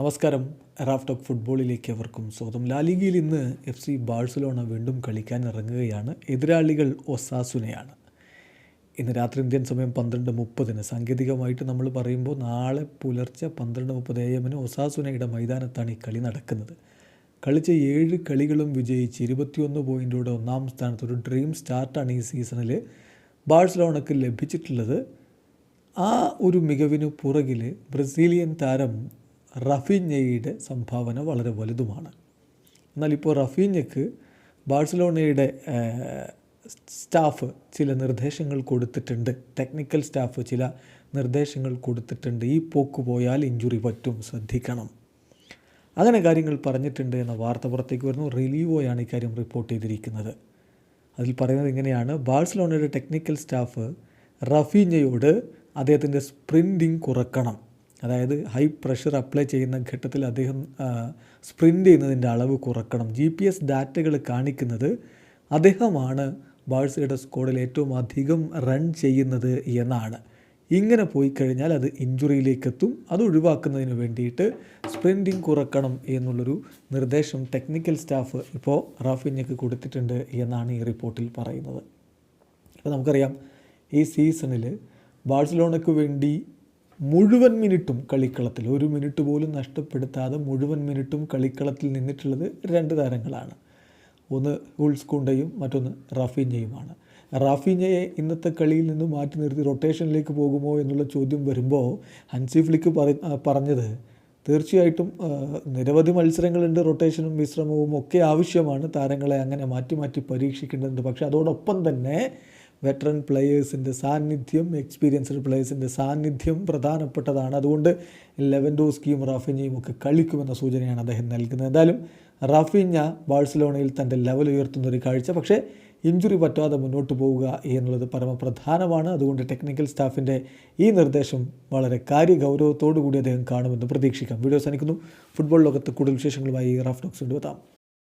നമസ്കാരം. Raf talk ഫുട്ബോളിലേക്ക് അവർക്കും സ്വാഗതം. ലാലിഗയിൽ ഇന്ന് എഫ് സി ബാഴ്സലോണ വീണ്ടും കളിക്കാൻ ഇറങ്ങുകയാണ്. എതിരാളികൾ ഒസാസുനയാണ്. ഇന്ന് രാത്രി ഇന്ത്യൻ സമയം പന്ത്രണ്ട് മുപ്പതിന്. സാങ്കേതികമായിട്ട് നമ്മൾ പറയുമ്പോൾ നാളെ പുലർച്ചെ പന്ത്രണ്ട് മുപ്പത് എ എമ്മിന് ഒസാസുനയുടെ മൈതാനത്താണ് ഈ കളി നടക്കുന്നത്. കളിച്ച ഏഴ് കളികളും വിജയിച്ച് ഇരുപത്തിയൊന്ന് പോയിന്റോടെ ഒന്നാം സ്ഥാനത്ത് ഒരു ഡ്രീം സ്റ്റാർട്ടാണ് ഈ സീസണിൽ ബാഴ്സലോണക്ക് ലഭിച്ചിട്ടുള്ളത്. ആ ഒരു മികവിന് പുറകിൽ ബ്രസീലിയൻ താരം റഫീഞ്ഞയുടെ സംഭാവന വളരെ വലുതുമാണ്. എന്നാൽ ഇപ്പോൾ റഫീഞ്ഞയ്ക്ക് ബാഴ്സലോണയുടെ സ്റ്റാഫ് ചില നിർദ്ദേശങ്ങൾ കൊടുത്തിട്ടുണ്ട്. ടെക്നിക്കൽ സ്റ്റാഫ് ചില നിർദ്ദേശങ്ങൾ കൊടുത്തിട്ടുണ്ട്. ഈ പോക്ക് പോയാൽ ഇഞ്ചുറി പറ്റും ശ്രദ്ധിക്കണം. അങ്ങനെ കാര്യങ്ങൾ പറഞ്ഞിട്ടുണ്ട് എന്ന വാർത്ത പുറത്തേക്ക് വരുന്നു. റിലീവോയാണ് ഇക്കാര്യം റിപ്പോർട്ട് ചെയ്തിരിക്കുന്നത്. അതിൽ പറയുന്നത് ഇങ്ങനെയാണ്. ബാഴ്സലോണയുടെ ടെക്നിക്കൽ സ്റ്റാഫ് റഫീഞ്ഞയോട് അദ്ദേഹത്തിന്റെ സ്പ്രിന്റിങ് കുറക്കണം. അതായത് ഹൈ പ്രഷർ അപ്ലൈ ചെയ്യുന്ന ഘട്ടത്തിൽ അദ്ദേഹം സ്പ്രിന്റ് ചെയ്യുന്നതിന്റെ അളവ് കുറക്കണം. ജി പി എസ് ഡാറ്റകൾ കാണിക്കുന്നത് അദ്ദേഹമാണ് ബാഴ്സയുടെ സ്കോഡിൽ ഏറ്റവും അധികം റൺ ചെയ്യുന്നത് എന്നാണ്. ഇങ്ങനെ പോയി കഴിഞ്ഞാൽ അത് ഇഞ്ചുറിയിലേക്ക് എത്തും അത് ഒഴിവാക്കുന്നതിന് വേണ്ടിയിട്ട് സ്പ്രിന്റിങ് കുറക്കണം എന്നുള്ളൊരു നിർദ്ദേശം ടെക്നിക്കൽ സ്റ്റാഫ് ഇപ്പോൾ റാഫിഞ്ഞക്ക് കൊടുത്തിട്ടുണ്ട് എന്നാണ് ഈ റിപ്പോർട്ടിൽ പറയുന്നത്. അപ്പോൾ നമുക്കറിയാം ഈ സീസണിൽ ബാഴ്സലോണയ്ക്ക് വേണ്ടി മുഴുവൻ മിനിറ്റും കളിക്കളത്തിൽ. ഒരു മിനിറ്റ് പോലും നഷ്ടപ്പെടുത്താതെ മുഴുവൻ മിനിറ്റും കളിക്കളത്തിൽ നിന്നിട്ടുള്ളത് രണ്ട് താരങ്ങളാണ്. ഒന്ന് ഉൾസ്കുണ്ടയും മറ്റൊന്ന് റാഫീഞ്ഞയുമാണ്. റാഫീഞ്ഞയെ ഇന്നത്തെ കളിയിൽ നിന്ന് മാറ്റി നിർത്തി റൊട്ടേഷനിലേക്ക് പോകുമോ എന്നുള്ള ചോദ്യം വരുമ്പോൾ ഹൻസി ഫ്ലിക്ക് പറ പറഞ്ഞത് തീർച്ചയായിട്ടും നിരവധി മത്സരങ്ങളുണ്ട്. റൊട്ടേഷനും വിശ്രമവും ഒക്കെ ആവശ്യമാണ്. താരങ്ങളെ അങ്ങനെ മാറ്റി മാറ്റി പരീക്ഷിക്കേണ്ടതുണ്ട്. പക്ഷേ അതോടൊപ്പം തന്നെ വെറ്ററൻ പ്ലെയേഴ്സിന്റെ സാന്നിധ്യം എക്സ്പീരിയൻസ്ഡ് പ്ലെയേഴ്സിന്റെ സാന്നിധ്യം പ്രധാനപ്പെട്ടതാണ്. അതുകൊണ്ട് ലെവൻഡോസ്കിയും റാഫിഞ്ഞയും ഒക്കെ കളിക്കുമെന്ന സൂചനയാണ് അദ്ദേഹം നൽകുന്നത്. എന്തായാലും റാഫിഞ്ഞ ബാഴ്സലോണയിൽ തന്റെ ലെവൽ ഉയർത്തുന്ന ഒരു കാഴ്ച. പക്ഷേ ഇഞ്ചുറി പറ്റാതെ മുന്നോട്ട് പോവുക എന്നുള്ളത് പരമപ്രധാനമാണ്. അതുകൊണ്ട് ടെക്നിക്കൽ സ്റ്റാഫിന്റെ ഈ നിർദ്ദേശം വളരെ കാര്യഗൗരവത്തോടു കൂടി അദ്ദേഹം കാണുമെന്ന് പ്രതീക്ഷിക്കാം. വീഡിയോ സനിക്കുന്നു ഫുട്ബോൾ ലോകത്ത് കൂടുതൽ വിശേഷങ്ങളുമായി റാഫ് ടോക്സ് കൊണ്ടുവെത്താം